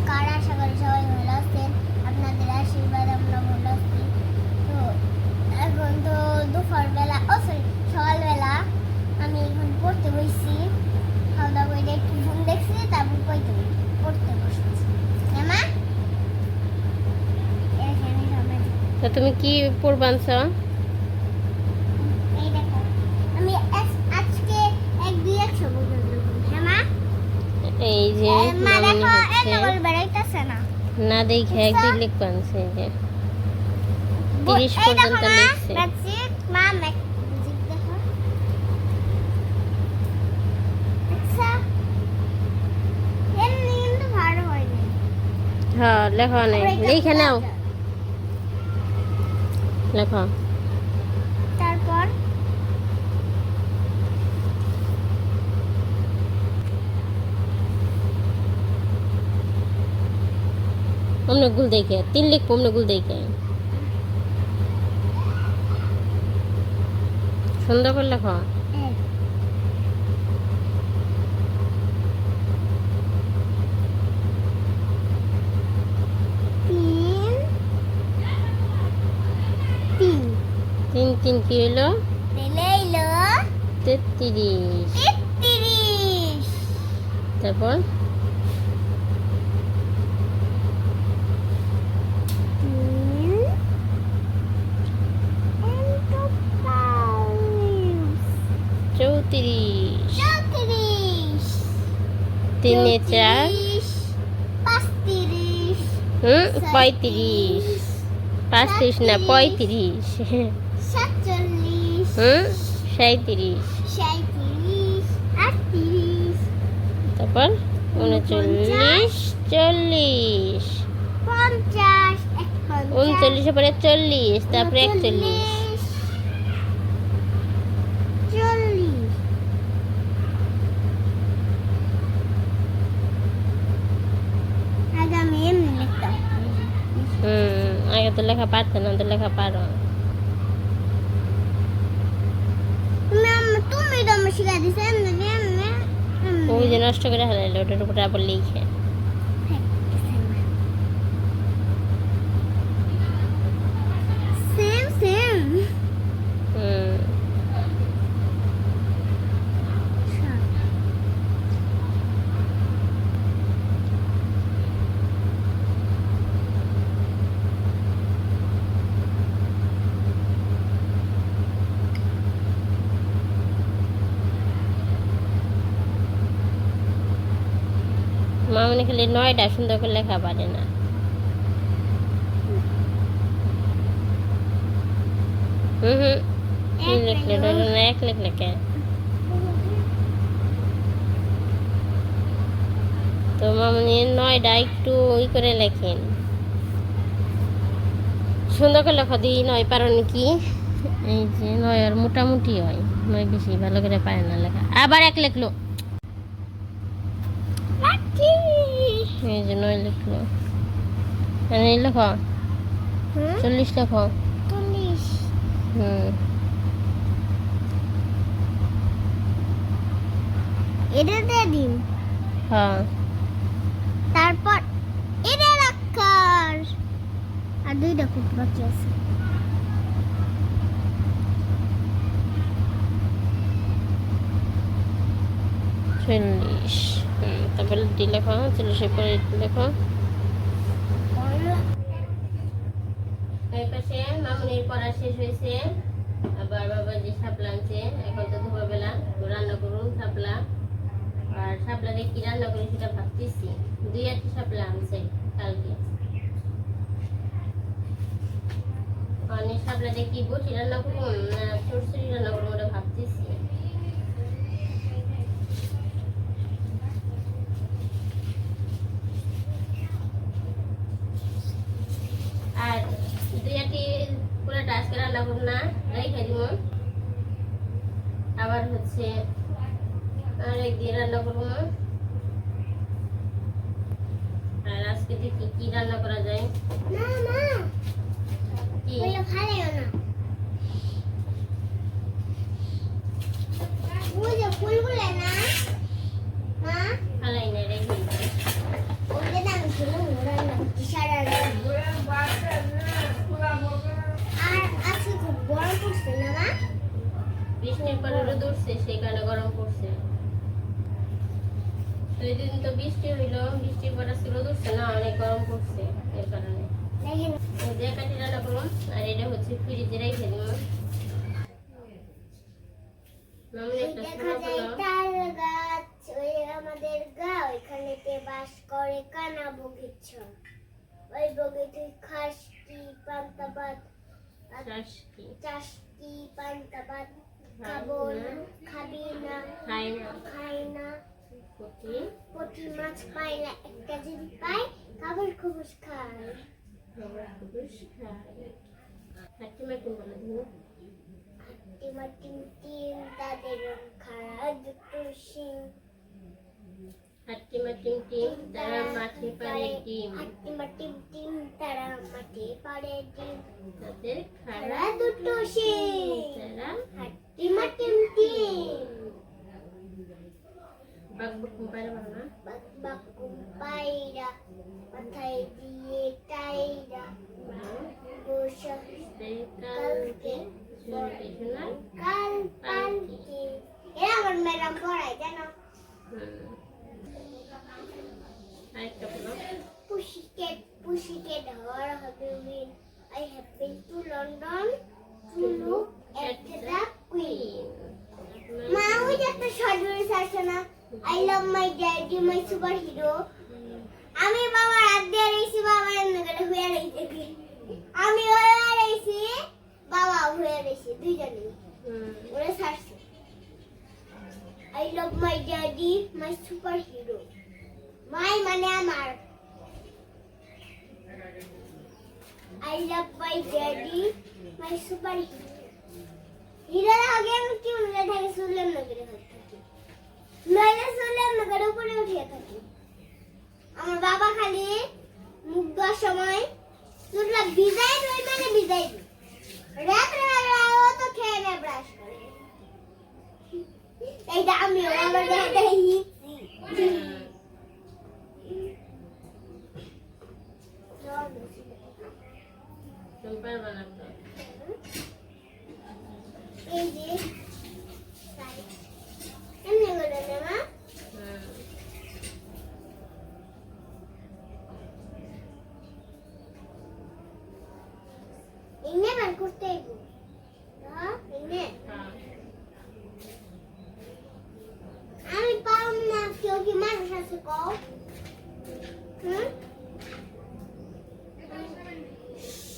নমস্কার আশা করি? সবাই ভালো আছেন? আপনাদের আশীর্বাদ, আমরা ভালো আছি। তো এখন তো দুপুরবেলা, ও সরি সকালবেলা আমি এখন পড়তে বসছি। খাওয়া দাওয়া করে একটু ফোন দেখছি, তারপর পড়তে পড়তে বসেছি। মা? এখানে তো তুমি কি পড়বানছ এই দেখো আমি আজ- আজকে এক দুই একশো পর্যন্ত হ্যাঁ মা এই যে না দেখে এক দুই লিখবানছে এই যে। বই- 30 এই দেখো পর্যন্ত লিখছে। হ্যাঁ লেখো নেই লিখে নাও। খোলা লেখো তারপর অমনে গুল দেখে তিন লিখব অমনে গুল দেখে। সুন্দর করে লেখো। তিন। তিন। কি হইল? তেত্রিশ তেত্রিশ তারপর? তিনে চার হুম পঁয়ত্রিশ পাঁচত্রিশ না পঁয়ত্রিশ হুম সাঁত্রিশ তারপর উনচল্লিশ চল্লিশ উনচল্লিশের পরে চল্লিশ তারপরে একচল্লিশ চল্লিশ আগে আমি এমনি লিখতাম হুম আগে তো লেখা পারতো না তো লেখা পারো তুমি আম- তুমি তো আমার শিখা দিছো এমনি এমনি এমনি। ওই যে নষ্ট করে হারাইলো ওটার উপরে আবার লিখে সেম সেম হুম খালি নয়টা সুন্দর করে লেখা পারে না। হুম হুম। লিখলে না এক লিখলে কে? তো মামনি নয়টা একটু করে লেখেন। সুন্দর করে লেখা দিই নয় পারো নাকি? এই যে নয় আর মোটামুটি হয় নয় বেশি ভালো করে পারে না লেখা। আবার এক লিখলো। এই যে নয় লিখলো মানে লেখো চল্লিশ লেখো চল্লিশ। হুম। এটা দিয়ে দিন। হ্যাঁ। তারপর এটা রাখার আর দুইটা খুব বাকি আছে। চল্লিশ। তারপরে ডি লেখো চল্লিশের পরে লেখো রান্না করুন আর কি রান্না করি সেটা ভাবতেছি, দুই একটা দিয়ে কি রান্না করব না চরচড়ি রান্না করব ওটা ভাবতেছি আর দুই একটি পুরো টাস্ক না রেখে দিব আবার হচ্ছে আর দিয়ে রান্না করব। আর আজকে কি রান্না করা যায় কি ওইটা খাইও না ওই যে ফুলগুলো না হ্যাঁ ফালাই না রেখে দিই। ওই যে দাম ছিল উঠছে না মা? বৃষ্টির পরে রোদ উঠছে সেই কারণে গরম পড়ছে। দুই দিন তো বৃষ্টি হইল বৃষ্টির পরে রোদ উঠছে না অনেক গরম পড়ছে এর কারণে। এই রান্না করুন আর এটা হচ্ছে ফ্রিজে রেখে আমাদের গা ওইখানেতে বাস করে কানা বগিচ্ছা ওই বগিতে খাস কি পান্তা ভাত আর শ্বাস কি চাষ কি পান্তা ভাত খাব না খাবি না খাই না খাই না পুঁটি। পুঁটি মাছ পাই না একটা যদি পাই খাবার খবুস খাই খাবার খাই বলে টিম টিম তাদের খাড়া দুটো শিং। হাঁটি মাটি টিম তারা মাঠে পারে ডিম। টিমা টিম টিম তারা মাঠে পারে ডিম। তাদের খাড়া দুটো শিং তারা টিমা টিম টিম বাঘ বুক পারে না বাক বাক পায়রা মাথায় দিয়ে টাইরা। বসা কালকে কাল পালকি এরা আমার ম্যাডাম পড়ায় জানো? বলো Pussycat, pussycat? I have been to London to look at the Queen. মা ওই যে একটা শর্ট আছে না? I love my daddy my super hero. আমি বাবা রাত দিয়ে রয়েছি বাবা করে হয়ে রয়েছে। আমি হয়ে রয়েছি বাবা হয়ে রয়েছে দুইজনে ওরা ছাড়ছে। Daddy my super hero my মানে আমার. I love my daddy, my super hero. হিরোর আগে আমি কি মনে থাকে? নগরে হয়ে থাকি। নইলে সুলেম নগরে উপরে উঠে থাকি। আমার বাবা খালি মুখ দেওয়ার সময় চুলটা ভিজাই রই মানে দিই রাত্রে বেলা তো খেয়ে নেয় ব্রাশ করে এইটা আমি আমার দেখে হিচ্ছি তুমি পারবে না তো এই যে শাড়ি। এমনি করে নে মা হুম। এনে বার করতে হইব হ্যাঁ এনে হ্যাঁ। আমি পারম না কেউ কি মানুষ আছে কও হুম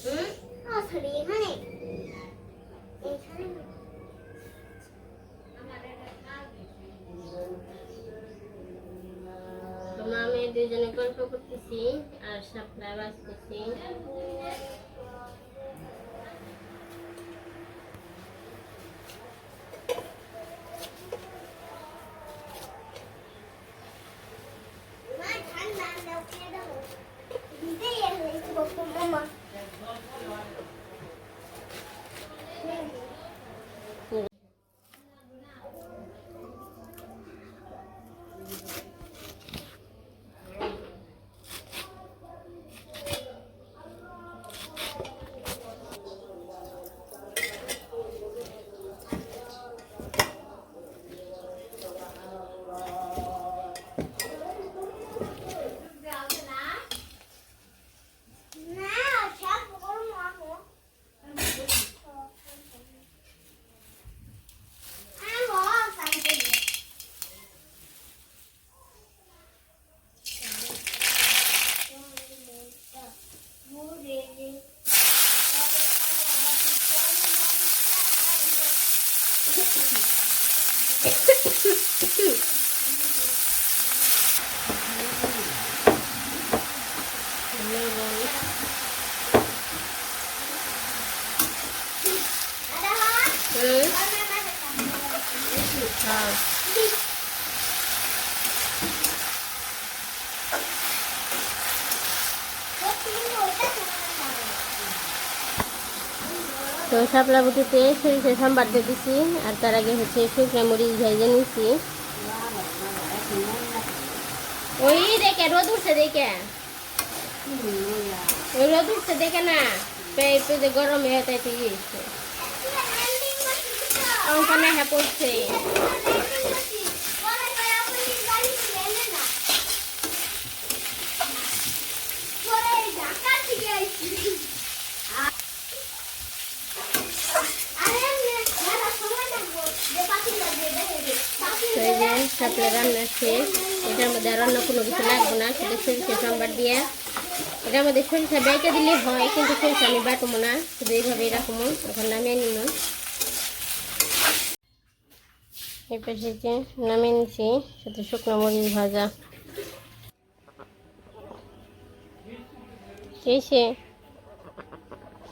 হুম? ও সরি এখানে এখানে দুজনে গল্প করতেছি আর সাপ্লাই বাজতেছি フフフフフ。শাপলা বুটিতে সরিষা সাম্বার দিয়ে দিছি। আর তার আগে হচ্ছে শুকনো মরিচ ভেজে নিছি। ওই দেখে, রোদ উঠছে দেখে। ওই রোদ উঠছে দেখে না। পেয়ে গরম হয়ে তাই ঠিক আছে হ্যাঁ. পড়ছে। এটার মধ্যে আর অন্য কোনো কিছু লাগবে না, শুধু সরিষা সম্বার দিয়ে। এটার মধ্যে সরিষা বেঁচে দিলে হয়, কিন্তু সরিষা আমি বাটবো না, শুধু এইভাবেই রাখব, এখন নামিয়ে পাশে যে নামিয়ে নিচ্ছি সাথে শুকনো মরিচ ভাজা। কেসে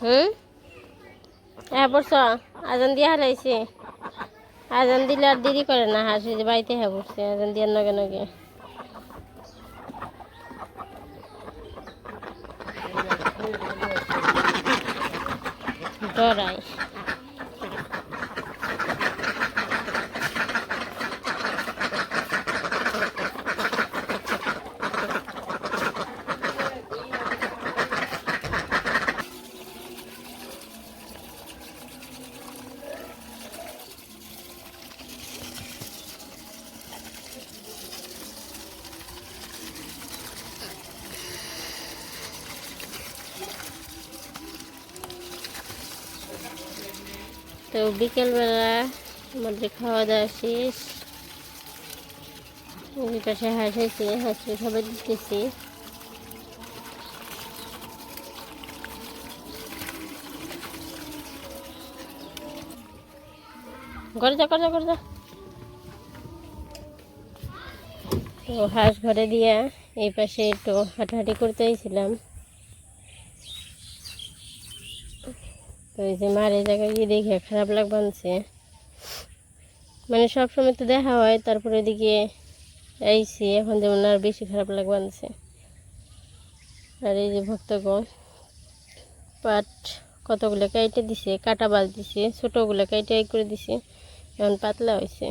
হুম? হ্যাঁ বলছ আজান দিয়া হারাইছে। আজান দিলে আর দেরি করে না হাসি বাড়িতে হ্যাঁ বসছে আজান দিয়ে নগে নগে। তো বিকেলবেলা আমাদের খাওয়া দাওয়া শেষ। ওই পাশে হাঁস হয়েছে খাবার দিতেছি। ঘরে যা করে যা করে যা। তো হাঁস ঘরে দিয়া এই পাশে একটু হাঁটাহাঁটি করতে এই যে মার এই জায়গায় গিয়ে দেখে, খারাপ লাগবে আনছে মানে সবসময় তো দেখা হয়, তারপরে এদিকে আইসি, এখন যেমন আর বেশি খারাপ লাগবে আনছে আর এই যে ভক্তগণ, পাট কতগুলো কাইটে দিছে, কাটা বাজ দিছে, ছোটোগুলো কাইটে করে দিছে, এখন পাতলা হয়েছে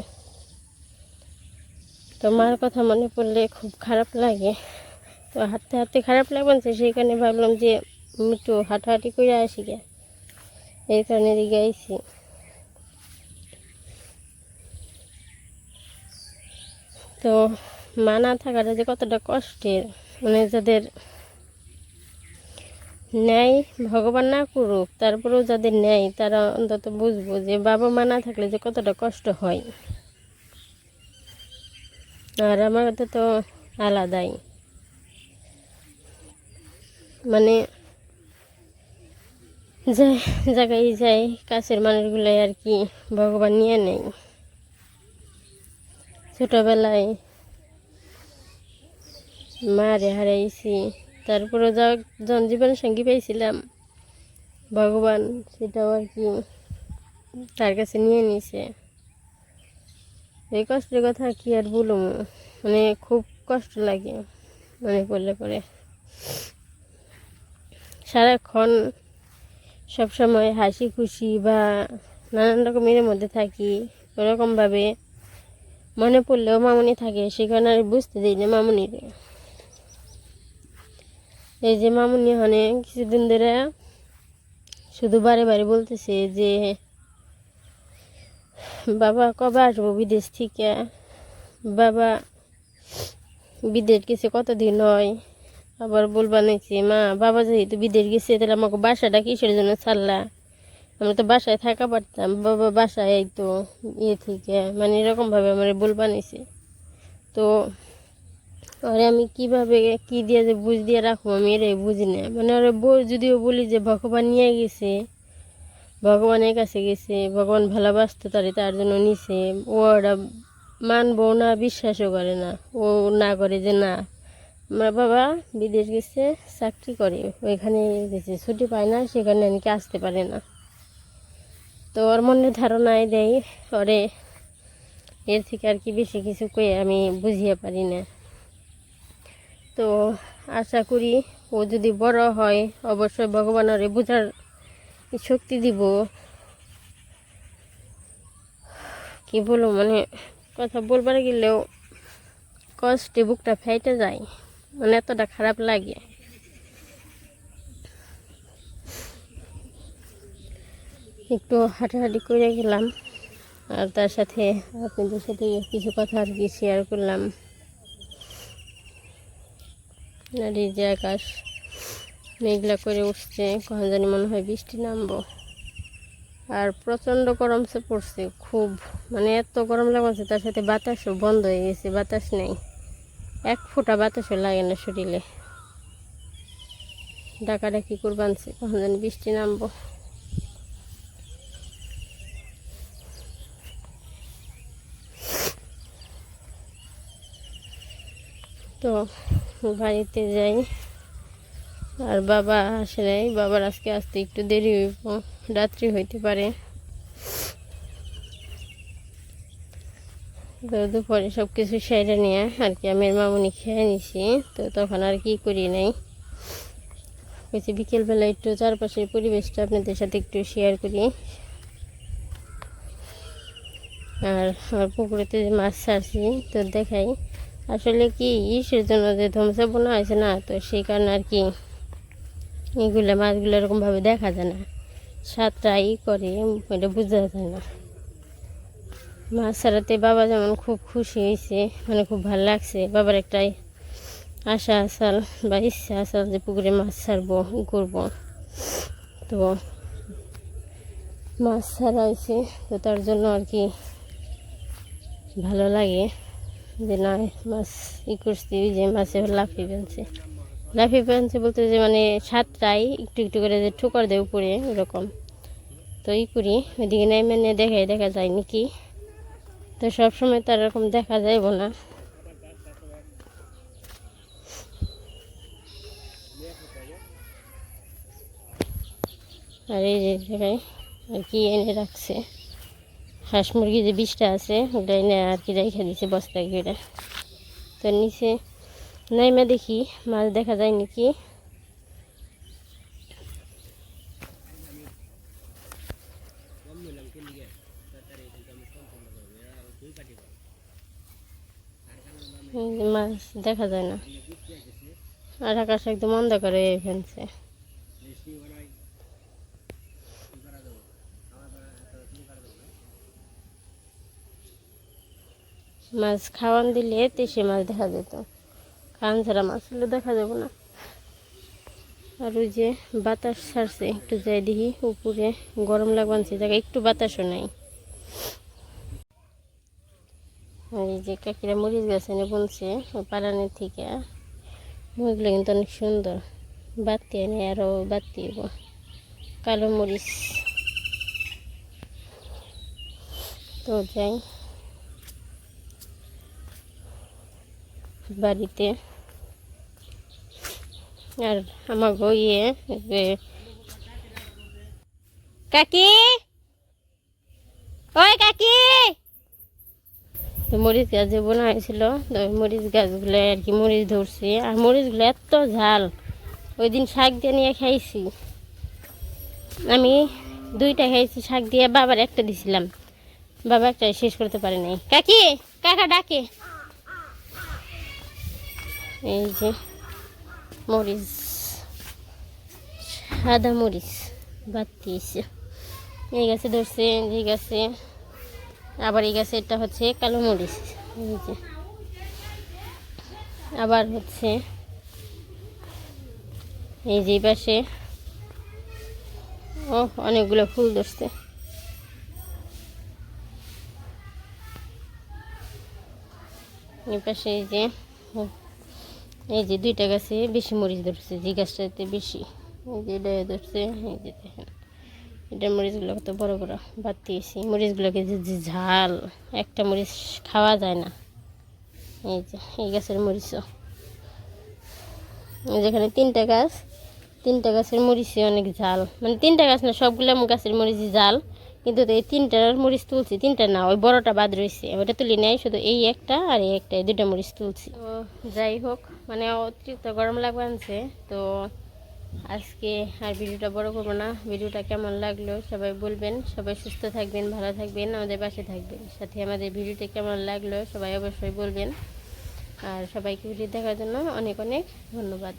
তো মার কথা মনে পড়লে খুব খারাপ লাগে। তো হাঁটতে হাঁটতে খারাপ লাগবে সেই কারণে ভাবলাম যে একটু হাঁটাহাঁটি করে আসি গে। এই কারণে এদিকে আইছি। তো মা না থাকাটা যে কতটা কষ্টের মানে যাদের ন্যায় ভগবান না করুক, তারপরেও যাদের ন্যায় তারা অন্তত বুঝব যে বাবা মা না থাকলে যে কতটা কষ্ট হয়। আর আমার তো আলাদাই। মানে যে জায়গায় যাই, কাছের মানুষগুলাই আর কি ভগবান নিয়ে নেই। ছোটোবেলায় মারে হারাইছি তারপরে যা জনজীবন সঙ্গী পেয়েছিলাম ভগবান সেটাও আর কি তার কাছে নিয়ে নিছে। এই কষ্টের কথা কি আর বলুম? মানে খুব কষ্ট লাগে মনে পড়লে পরে। সারাক্ষণ সবসময় হাসি, খুশি বা নানান রকমের মধ্যে থাকি ওরকমভাবে মনে পড়লেও মামুনি থাকে সেখানে আর বুঝতে দিই না মামুনিরে। এই যে মামুনি হনে কিছুদিন ধরে শুধু বারে বারে বলতেছে যে, বাবা, কবে আসব বিদেশ থেকে? বাবা, বিদেশ গেছে কতদিন হয়? আবার বলবা নাকি, মা, বাবা যেহেতু বিদেশ গেছে, তাহলে আমাকে বাসাটা কিসের জন্য ছাড়লা? আমরা তো বাসায় থাকা পারতাম, বাবা বাসায় তো ইয়ে থেকে মানে এরকমভাবে আমার বলবা নিছে তো আরে আমি কীভাবে, কি দিয়ে যে বুঝ দিয়ে রাখব আমি এটাই বুঝি না। মানে ওরা যদিও বলি যে ভগবান নিয়ে গেছে, ভগবানের কাছে গেছে, ভগবান ভালোবাসতো তারে, তার জন্য নিছে, ও ওরা মানবো না, বিশ্বাসও করে না, ও না করে যে না। আমার বাবা বিদেশ গেছে, চাকরি করে। ওইখানে গেছে ছুটি পায় না, সেখানে নাকি আসতে পারে না। তো ওর মনে ধারণায় দেয়, ওরে এর থেকে আর কি বেশি কিছু কয়ে আমি বুঝিয়ে পারি না। তো আশা করি ও যদি বড় হয়, অবশ্যই ভগবান ওরে বোঝার শক্তি দিব। কি বলো মানে কথা বলবার গেলেও কষ্টে বুকটা ফেটে যায়। মানে এতটা খারাপ লাগে। একটু হাঁটাহাঁটি করে গেলাম। আর তার সাথে আপনাদের সাথে কিছু কথা আর কি শেয়ার করলাম। এই যে আকাশ, মেঘলা করে উঠছে, কখন জানি মনে হয় বৃষ্টি নামবো। আর প্রচণ্ড গরমসে পড়ছে, খুব। মানে এত গরম লাগছে, তার সাথে বাতাসও বন্ধ হয়ে গেছে, বাতাস নেই। এক ফোঁটা বাতাসও লাগে না শরীরে। ডাকাডাকি করবানছে কখন জানি বৃষ্টি নামবো। তো বাড়িতে যাই। আর বাবা আসে নাই। বাবার আজকে আসতে একটু দেরি হইব। রাত্রি হইতে পারে। দুপুরে সব কিছু সেরে নিয়ে আর কি আমি মামুনি খেয়ে নিছি। তো তখন আর কি করি নাই। বলছি বিকেলবেলা একটু চারপাশের পরিবেশটা আপনাদের সাথে একটু শেয়ার করি। আর আমার পুকুরেতে যে মাছ ছাড়ছি, তো দেখাই। আসলে কি ইসের জন্য যে ধ্বংসা বোনা হয়েছে না, তো সেই কারণে আর কি এগুলো মাছগুলো এরকমভাবে দেখা যায় না। সাতটাই করে, এটা বোঝা যায় না। মাছ ছাড়াতে বাবা যেমন খুব খুশি হয়েছে মানে খুব ভালো লাগছে। বাবার একটাই আশা, আসাল বা ইচ্ছা আসাল যে পুকুরে মাছ ছাড়বো, করব। তো মাছ ছাড়া হয়েছে, তো তার জন্য আর কি ভালো লাগে যে না, মাছ ই করছি, ওই যে মাছে লাফিয়ে ফেলছে। লাফিয়ে ফেলছে বলতে যে মানে সাতটায় একটু একটু করে যে ঠোকর দেয় উপরে, ওরকম। তো ই করি, ওইদিকে নেমে মানে দেখাই দেখা যায় নাকি। তো সবসময় তো এরকম দেখা যাইব না। আর এই যে দেখাই আর কি এনে রাখছে। হাঁস মুরগি যে বিষটা আছে, ওটা এনে আর কি রেখে দিছে বস্তায় করে তো নিচে নাইমা দেখি, মাছ দেখা যায় নাকি এই যে মাছ দেখা যায় না। আর আকাশ একদম অন্ধকার হয়ে ফেলছে। মাছ খাওয়ান দিলে তেসে মাছ দেখা যেত। খাওয়ান ছাড়া মাছ হলে দেখা যাবে না। আর ওই যে বাতাস ছাড়ছে, একটু যাই দেখি। উপরে গরম লাগবানছে জায়গায় একটু বাতাসও নাই। এই যে কাকিরা মরিচ গাছ এনে বলছে পালানের থেকে। মরিচগুলো কিন্তু অনেক সুন্দর। বাতি এনে আরও বাতি। কালো মরিচ। তো যাই। বাড়িতে। আর আমার ইয়ে যে কাকি! ওই কাকি! তো মরিচ গাছ যে বোনা হয়েছিল ওই মরিচ গাছগুলো আর কি মরিচ ধরছি। আর মরিচগুলো এত ঝাল ওই দিন শাক দিয়ে নিয়ে খাইছি। আমি দুইটা খাইছি, শাক দিয়ে বাবার একটা দিছিলাম। বাবা একটা শেষ করতে পারে নাই। কাকি, কাকা ডাকে। এই যে মরিচ, সাদা মরিচ বাদ দিয়েছে। এই গাছে ধরছে, এই গাছে। আবার এই গাছে এটা হচ্ছে কালো মরিচ। আবার হচ্ছে এই যে পাশে, ও, অনেকগুলো ফুল ধরছে। এই পাশে এই যে এই যে দুইটা গাছে বেশি মরিচ ধরছে, যে গাছটাতে বেশি, এই যে ধরছে, এই যে দেখেন। এটা মরিচগুলো কত বড় বড় বাতিয়েছি মরিচগুলোকে যে ঝাল, একটা মরিচ খাওয়া যায় না। এই যে, এই গাছের মরিচও। যেখানে তিনটা গাছ, তিনটা গাছের মরিচে অনেক ঝাল। মানে তিনটা গাছ না, সবগুলো গাছের মরিচই ঝাল। কিন্তু এই তিনটার মরিচ তুলছি, তিনটা না, ওই বড়টা বাদ রয়েছে ওটা তুলি নাই, শুধু এই একটা আর এই একটা, এই দুটা মরিচ তুলছি। যাই হোক মানে অতিরিক্ত গরম লাগবে আনছে, তো আজকে আর ভিডিওটা বড় করব না। ভিডিওটা কেমন লাগল সবাই বলবেন। সবাই সুস্থ থাকবেন, ভালো থাকবেন, আমাদের পাশে থাকবেন। সাথে আমাদের ভিডিওটা কেমন লাগল সবাই অবশ্যই বলবেন। আর সবাইকে ভিডিও দেখার জন্য অনেক অনেক ধন্যবাদ।